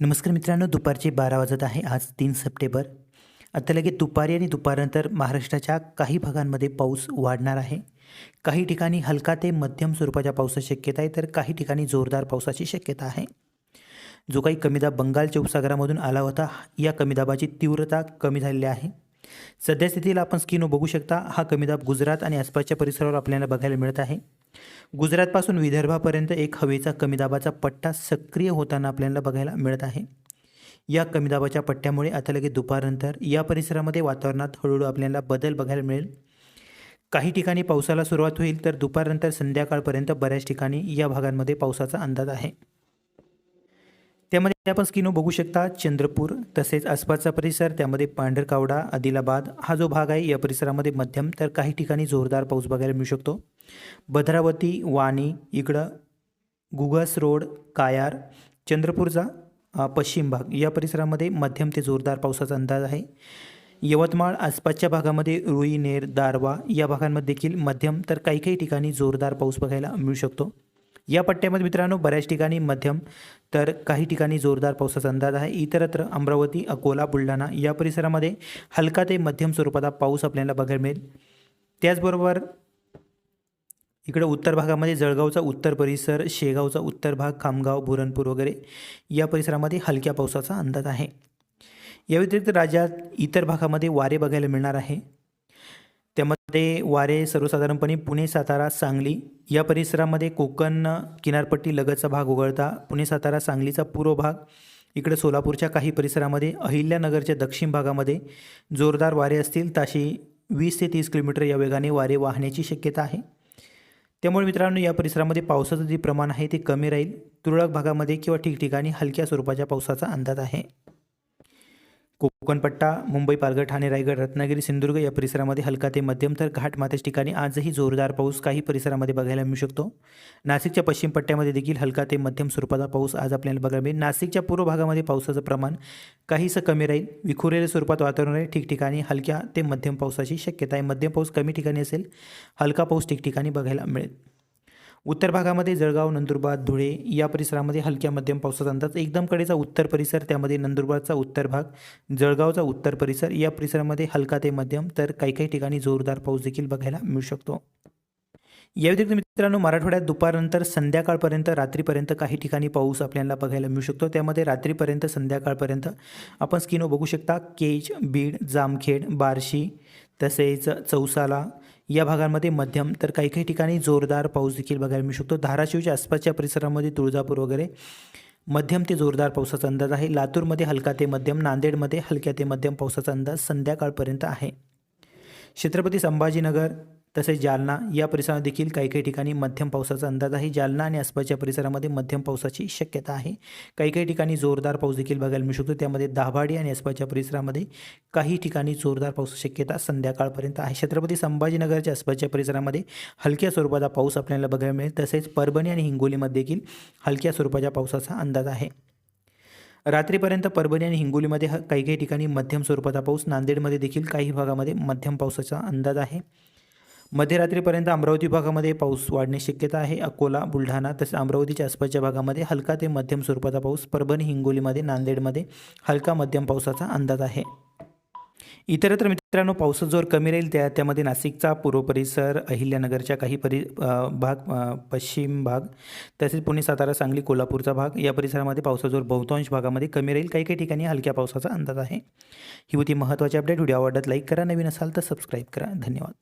नमस्कार मित्रांनो दुपारचे बारा वाजत आहे. आज तीन सप्टेंबर. आता लगेच दुपारी आणि दुपारनंतर महाराष्ट्राच्या काही भागांमध्ये पाऊस वाढणार आहे. काही ठिकाणी हलका ते मध्यम स्वरूपाच्या पावसाची शक्यता आहे तर काही ठिकाणी जोरदार पावसाची शक्यता आहे. जो काही कमी दाब बंगालच्या उपसागरामधून आला होता या कमी दाबाची तीव्रता कमी झालेली आहे. सध्या स्थितीला आपण स्क्रीनवर बघू शकता. हा कमी दाब गुजरात आणि आसपासच्या परिसरावर आपल्याला बघायला मिळत आहे. गुजरातपासून विदर्भापर्यंत एक हवेचा कमी दाबाचा पट्टा सक्रिय होताना आपल्याला बघायला मिळत आहे. या कमी दाबाच्या पट्ट्यामुळे आता लगेच दुपारनंतर या परिसरामध्ये वातावरणात हळूहळू आपल्याला बदल बघायला मिळेल. काही ठिकाणी पावसाला सुरुवात होईल तर दुपारनंतर संध्याकाळपर्यंत बऱ्याच ठिकाणी या भागांमध्ये पावसाचा अंदाज आहे. त्यामध्ये आपण स्किनो बघू शकता चंद्रपूर तसेच आसपासचा परिसर त्यामध्ये पांढरकावडा आदिलाबाद हा जो भाग आहे या परिसरामध्ये मध्यम तर काही ठिकाणी जोरदार पाऊस बघायला मिळू शकतो. भद्रावती वाणी इकडं गुगस रोड कायार चंद्रपूरचा पश्चिम भाग या परिसरामध्ये मध्यम ते जोरदार पावसाचा अंदाज आहे. यवतमाळ आसपासच्या भागामध्ये रुईनेर दारवा या भागांमध्ये देखील मध्यम तर काही काही ठिकाणी जोरदार पाऊस बघायला मिळू शकतो. या पट्ट्यामध्ये मित्रांनो बऱ्याच ठिकाणी मध्यम तर काही ठिकाणी जोरदार पावसाचा अंदाज आहे. इतरत्र अमरावती अकोला बुलढाणा या परिसरामध्ये हलका ते मध्यम स्वरूपाचा पाऊस आपल्याला बघायला मिळेल. त्याचबरोबर इकडं उत्तर भागामध्ये जळगावचा उत्तर परिसर शेगावचा उत्तर भाग खामगाव बुरणपूर वगैरे या परिसरामध्ये हलक्या पावसाचा अंदाज आहे. या व्यतिरिक्त राज्यात इतर भागामध्ये वारे बघायला मिळणार आहे. ते वारे सर्वसाधारणपणे पुणे सातारा सांगली या परिसरामध्ये कोकण किनारपट्टी लगतचा भाग वगळता पुणे सातारा सांगलीचा पूर्व भाग इकडे सोलापूरच्या काही परिसरामध्ये अहिल्यानगरच्या दक्षिण भागामध्ये जोरदार वारे असतील ताशी वीस ते तीस किलोमीटर या वेगाने वारे वाहण्याची शक्यता आहे. त्यामुळे मित्रांनो या परिसरामध्ये पावसाचं जे प्रमाण आहे ते कमी राहील. तुरळक भागामध्ये किंवा ठिकठिकाणी हलक्या स्वरूपाच्या पावसाचा अंदाज आहे. कोकणपट्टा मुंबई पालघर ठाणे रायगड रत्नागिरी सिंधुदुर्ग या परिसरामध्ये हलका ते मध्यम तर घाट घाटमाथ्याच्या ठिकाणी आजही जोरदार पाऊस काही परिसरामध्ये बघायला मिळू शकतो. नाशिकच्या पश्चिम पट्ट्यामध्ये देखील हलका ते मध्यम स्वरूपाचा पाऊस आज आपल्याला बघायला मिळेल. नाशिकच्या पूर्व भागामध्ये पावसाचं प्रमाण काहीसं कमी राहील. विखुरलेल्या स्वरूपात वातावरण राहील ठिकठिकाणी हलक्या ते मध्यम पावसाची शक्यता आहे. मध्यम पाऊस कमी ठिकाणी असेल हलका पाऊस ठिकठिकाणी बघायला मिळेल. उत्तर भागामध्ये जळगाव नंदुरबार धुळे या परिसरामध्ये हलक्या मध्यम पावसाचा अंदाज. एकदम कडेचा उत्तर परिसर त्यामध्ये नंदुरबारचा उत्तर भाग जळगावचा उत्तर परिसर या परिसरामध्ये हलका ते मध्यम तर काही काही ठिकाणी जोरदार पाऊस देखील बघायला मिळू शकतो. या व्यतिरिक्त मित्रांनो मराठवाड्यात दुपारनंतर संध्याकाळपर्यंत रात्रीपर्यंत काही ठिकाणी पाऊस आपल्याला बघायला मिळू शकतो. त्यामध्ये रात्रीपर्यंत संध्याकाळपर्यंत आपण स्किनो बघू शकता. केज बीड जामखेड बार्शी तसेच चौसाला या भागांमध्ये मध्यम तर काही काही ठिकाणी जोरदार पाऊस देखील बघायला मिळू शकतो. धाराशिवच्या आसपासच्या परिसरामध्ये तुळजापूर वगैरे मध्यम ते जोरदार पावसाचा अंदाज आहे. लातूरमध्ये हलका ते मध्यम नांदेडमध्ये हलक्या ते मध्यम पावसाचा अंदाज संध्याकाळपर्यंत आहे. छत्रपती संभाजीनगर तसेच जालना या परिसरात देखील काही काही ठिकाणी मध्यम पावसाचा अंदाज आहे. जालना आणि आसपासच्या परिसरामध्ये मध्यम पावसाची शक्यता आहे. काही काही ठिकाणी जोरदार पाऊस देखील बघायला मिळू शकतो. त्यामध्ये दाभाडी आणि आसपासच्या परिसरामध्ये काही ठिकाणी जोरदार पाऊस शक्यता संध्याकाळपर्यंत आहे. छत्रपती संभाजीनगरच्या आसपासच्या परिसरामध्ये हलक्या स्वरूपाचा पाऊस आपल्याला बघायला मिळेल. तसेच परभणी आणि हिंगोलीमध्ये देखील हलक्या स्वरूपाच्या पावसाचा अंदाज आहे. रात्रीपर्यंत परभणी आणि हिंगोलीमध्ये ह- काही काही ठिकाणी मध्यम स्वरूपाचा पाऊस. नांदेडमध्ये देखील काही भागामध्ये मध्यम पावसाचा अंदाज आहे. मध्यरात्रीपर्यंत अमरावती भागामध्ये पाऊस वाढण्याची शक्यता आहे. अकोला बुलढाणा तसेच अमरावतीच्या आसपासच्या भागामध्ये हलका ते मध्यम स्वरूपाचा पाऊस. परभणी हिंगोलीमध्ये नांदेडमध्ये हलका मध्यम पावसाचा अंदाज आहे. इतरत्र मित्रांनो पावसाचा जोर कमी राहील. त्या त्यामध्ये नाशिकचा पूर्व परिसर अहिल्यानगरच्या काही परि भाग पश्चिम भाग तसेच पुणे सातारा सांगली कोल्हापूरचा भाग या परिसरामध्ये पावसाचा जोर बहुतांश भागामध्ये कमी राहील. काही काही ठिकाणी हलक्या पावसाचा अंदाज आहे. ही होती महत्त्वाची अपडेट व्हिडिओ आवडत लाईक करा. नवीन असाल तर सबस्क्राईब करा. धन्यवाद.